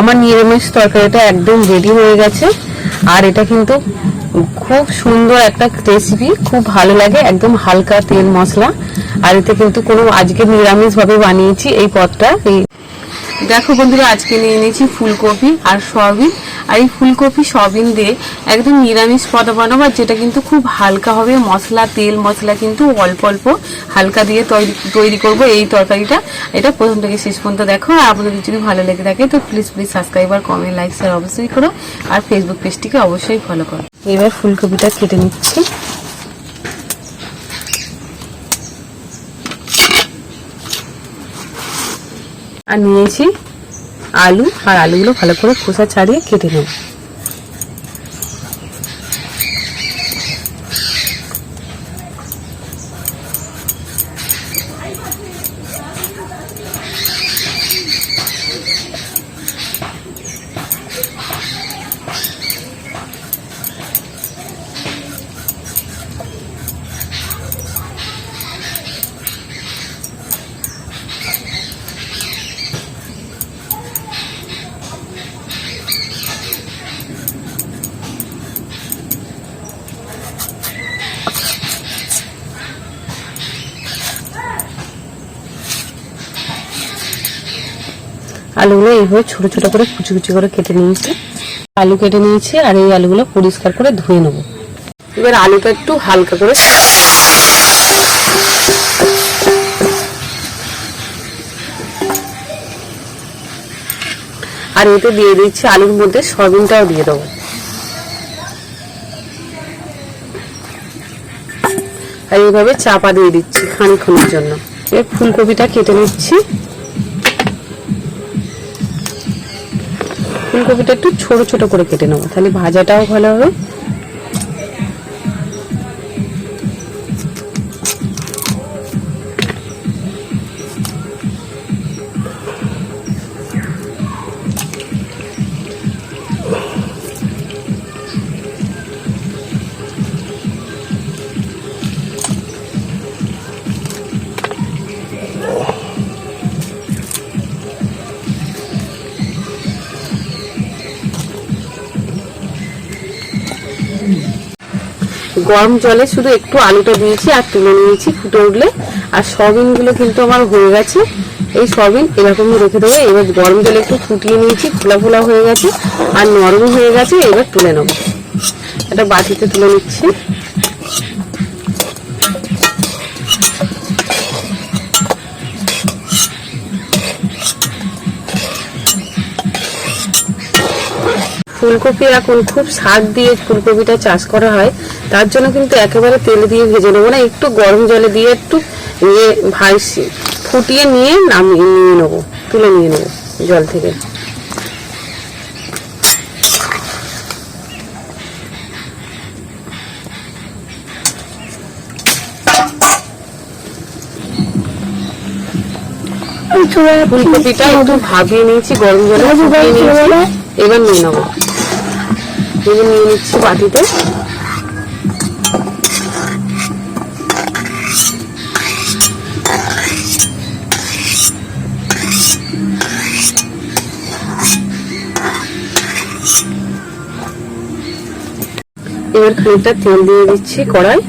আমার নিরামিষ তরকারিটা একদম রেডি হয়ে গেছে। আর এটা কিন্তু খুব সুন্দর একটা রেসিপি খুব ভালো লাগে, একদম হালকা তেল মশলা। আর এতে কিন্তু কোনো আজকে নিরামিষভাবে বানিয়েছি এই পদটা। এই দেখো বন্ধুরা, আজকে নিয়ে নিয়েছি ফুলকপি আর সয়াবিন। আর এই ফুলকপি, সয়াবিন দিয়ে একদম নিরামিষ পদ বানাবো যেটা কিন্তু খুব হালকা হবে, মশলা, তেল, মশলা কিন্তু অল্প অল্প হালকা দিয়ে তৈরি করব এই তরকারিটা। এটা প্রথম থেকে শেষ পর্যন্ত দেখো, আর আপনাদের যদি ভালো লেগে থাকে, তো প্লিজ প্লিজ সাবস্ক্রাইব আর কমেন্ট লাইক শেয়ার অবশ্যই করো। আর ফেসবুক পেজটিকে অবশ্যই ফলো করো। এবার ফুলকপিটা কেটে নিচ্ছি। আর নিয়েছি আলু। আর আলুগুলো ভালো করে খোসা ছাড়িয়ে কেটে নেব। আলুগুলো এইভাবে ছোট ছোট করে কুচি কুচি করে কেটে নিয়েছি। আলু কেটে নিয়েছি আর এই আলুগুলো পরিষ্কার করে ধুয়ে নেব। এবার আলুটা একটু হালকা করে আর এতে দিয়ে দিচ্ছি আলুর মধ্যে সয়াবিনটাও দিয়ে দেবো। আর এইভাবে চাপা দিয়ে দিচ্ছি খানিক্ষণের জন্য। ফুলকপিটা কেটে নিচ্ছি। ফুলকপিটা একটু ছোট ছোট করে কেটে নেব। তাহলে ভাজাটাও ভালো হবে। গরম জলে শুধু একটু আলুটা দিয়েছি আর তুলে নিয়েছি ফুটে উঠলে। আর সয়াবিনগুলো কিন্তু আমার হয়ে গেছে। এই সয়াবিন এরকমই রেখে দেবো। এবার গরম জলে একটু ফুটিয়ে নিয়েছি ফোলা ফোলা হয়ে গেছে আর নরম হয়ে গেছে, এবার তুলে নেব। এটা বাটিতে তুলে নিচ্ছি। ফুলকপি এখন খুব সার দিয়ে ফুলকপিটা চাষ করা হয়। তার জন্য কিন্তু একেবারে তেল দিয়ে ভেজে নেব না একটু গরম জলে দিয়ে একটু নিয়ে ভাইসি ফুটিয়ে নিয়ে নামিয়ে নিয়ে নেব তুলে নিয়ে নেব জল থেকে। ফুলকপিটা একটু ভাবিয়ে নিয়েছি গরম জলে ফুটিয়ে নিয়েছি এবার নিয়ে নেব। এবার নিয়ে নিচ্ছি বাটিতে। এবার খানিকটা তেল দিয়ে দিচ্ছি কড়াই।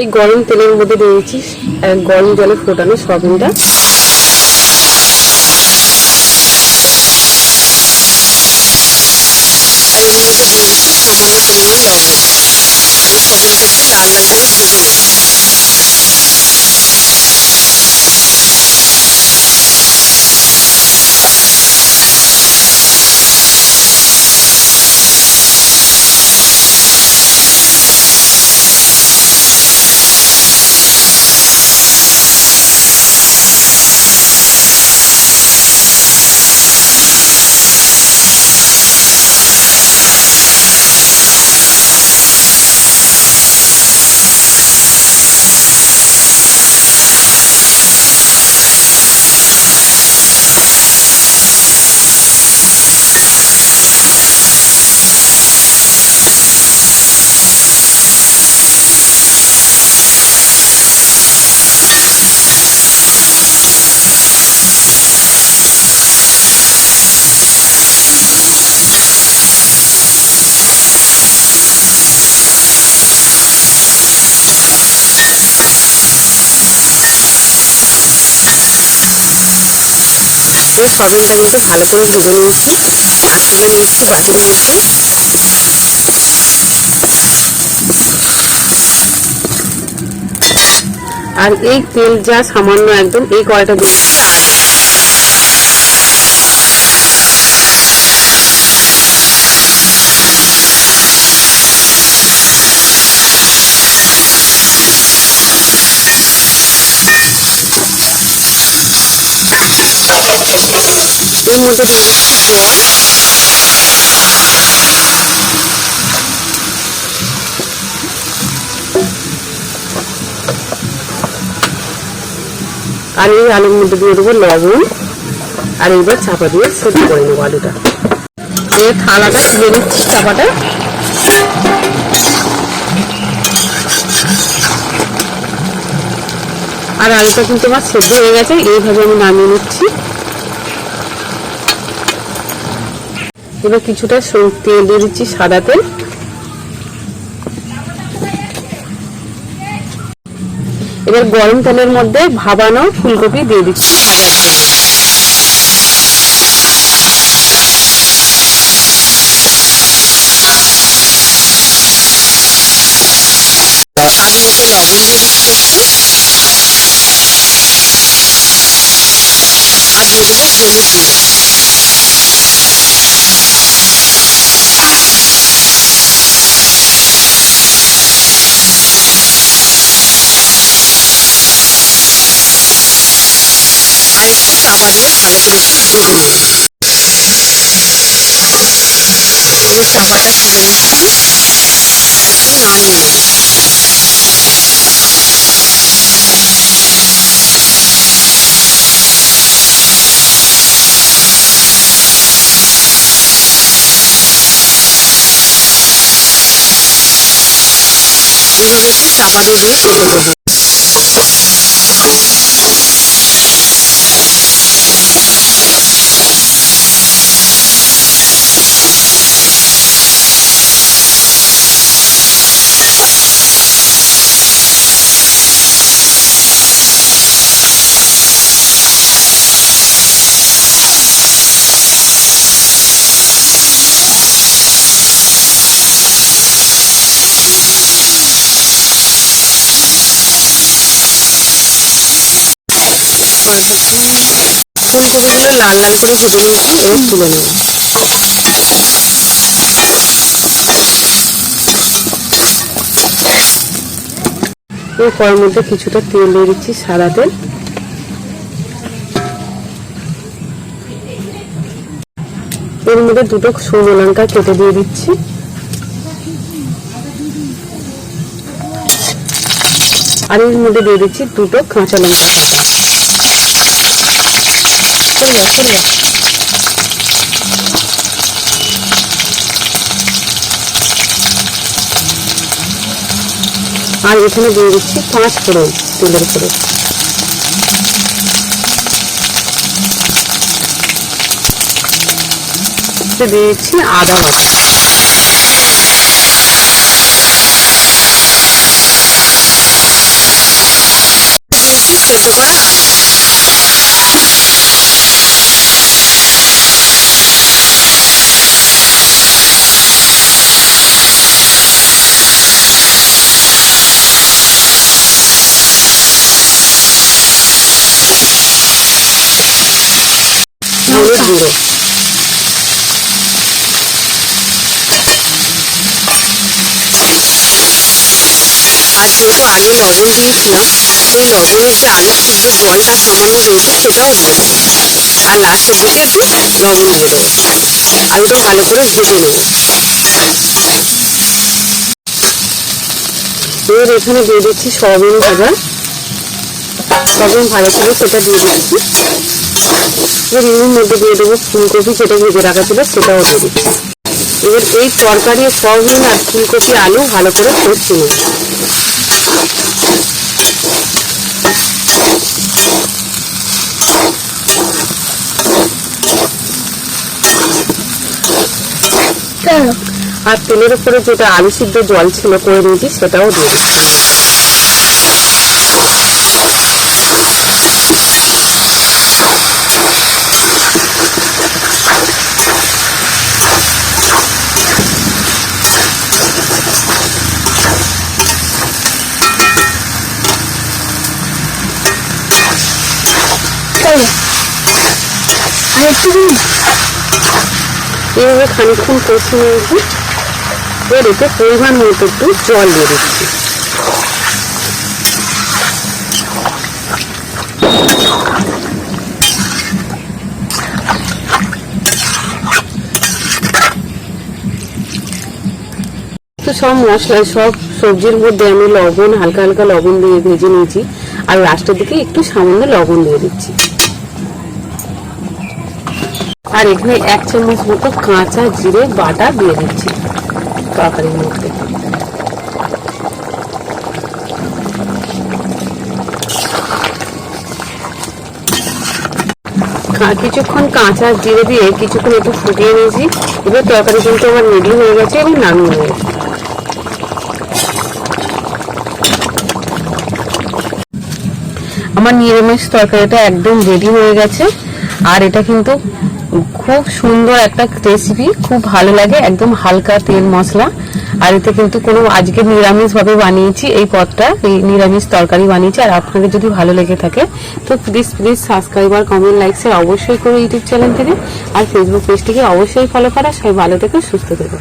এই গরম তেলের মধ্যে দিয়েছি এক গরম জলে ফোটানো সয়াবিনটা। আর এর মধ্যে দিয়ে দিচ্ছি সামান্য পরিমাণ লবণ আমি সয়াবিনটা একটু লাল লাল করে ভেজে নেব এবার কিন্তু ভালো করে ভেজে নিয়েছি আর তুলে নিয়েছি বাটি মধ্যে। আর এই তেল যা সামান্য একদম এই কড়াইটা দিয়ে দিচ্ছি আলু এর মধ্যে এই আলুর মধ্যে দিয়ে দেবো লবণ আর এবার চাপা দিয়ে সেদ্ধ করে নেব আলুটা। এই থালাটা তুলে নিচ্ছি চাপাটা। আর আলুটা কিন্তু আমার সেদ্ধ হয়ে গেছে, এইভাবে আমি নামিয়ে নিচ্ছি। এবার কিছুটা তেল দিয়ে দিচ্ছি সাদা তেল। এবার গরম তেলের মধ্যে ভাবানো ফুলকপি দিয়ে দিচ্ছি স্বাদ মতো লবণ দিয়ে দিচ্ছি একটু আর দিয়ে দেবো হলুদ গুঁড়ো আর চাপা দিয়ে ভালো করে একটু নেব এবার একটু চাপা দিয়ে দিয়ে ফুটে নেব ফুলকপিগুলো লাল লাল করে ভেজে নিয়েছি এবার তুলে নেব কড়ার মধ্যে কিছুটা তেল দিয়ে দিচ্ছি সাদা তেল। এর মধ্যে দুটো শুকনো লঙ্কা কেটে দিয়ে দিচ্ছি। আর এর মধ্যে দিয়ে দিচ্ছি দুটো কাঁচা লঙ্কা। কাটা সরে যা সরে যা আর এখানে দিয়ে দিচ্ছি পাঁচ ফোড়ন তেলের উপরে এতে দিয়ে দিচ্ছি আদা বাটা দিয়েছি সেদ্ধ করা আলু হলুদ আর যেহেতু আগে লবণ দিয়েছিলাম সেই লবণের যে আলু সিদ্ধ জলটা সামান্য রয়েছে সেটাও দিয়ে দেবো আর লাস্টের দিকে একটু লবণ দিয়ে দেবো আলুটা ভালো করে ভেজে নেব এবার এখানে দিয়ে দিচ্ছি সয়াবিন ভাজা সয়াবিন ভাজা ছিল, সেটা দিয়ে দিচ্ছি। এর মধ্যে দিয়ে দেবো ফুলকপি যেটা ভেজে রাখা ছিল সেটাও দিচ্ছি এবার এই তরকারি সয়াবিন আর ফুলকপি আলু ভালো করে কষতে নেব। আর তেলের উপরে যেটা আলু সিদ্ধ জল ছিল করে নিয়েছি সেটাও দিয়ে এইভাবে খানিক্ষণ কষে নিয়েছি। এর এতে পরিমাণ মতো একটু জল দিয়ে দিচ্ছি। সব মশলা, সব সবজির মধ্যে আমি লবণ, হালকা হালকা লবণ দিয়ে ভেজে নিয়েছি। আর লাস্টের দিকে একটু সামান্য লবণ দিয়ে দিচ্ছি। আর এখানে এক চামচ মতো কাঁচা জিরে বাটা দিয়ে দিচ্ছি তরকারির মধ্যে। কিছুক্ষণ কাঁচা জিরে দিয়ে কিছুক্ষণ একটু ফুটিয়ে নিয়েছি। এবার তরকারি কিন্তু আমার রেডি হয়ে গেছে এবং নামিয়ে গেছে আমার নিরামিষ তরকারিটা একদম রেডি হয়ে গেছে। আর এটা কিন্তু খুব সুন্দর একটা রেসিপি খুব ভালো লাগে, একদম হালকা তেল মশলা। আর এতে কিন্তু কোনো আজকে নিরামিষভাবে বানিয়েছি, এই পদটা, এই নিরামিষ তরকারি বানিয়েছি। আর আপনাদের যদি ভালো লেগে থাকে, তো প্লিজ প্লিজ সাবস্ক্রাইব আর কমেন্ট লাইক শেয়ার অবশ্যই করো ইউটিউব চ্যানেল থেকে। আর ফেসবুক পেজটিকে অবশ্যই ফলো করা। সবাই ভালো থেকে, সুস্থ থেকো।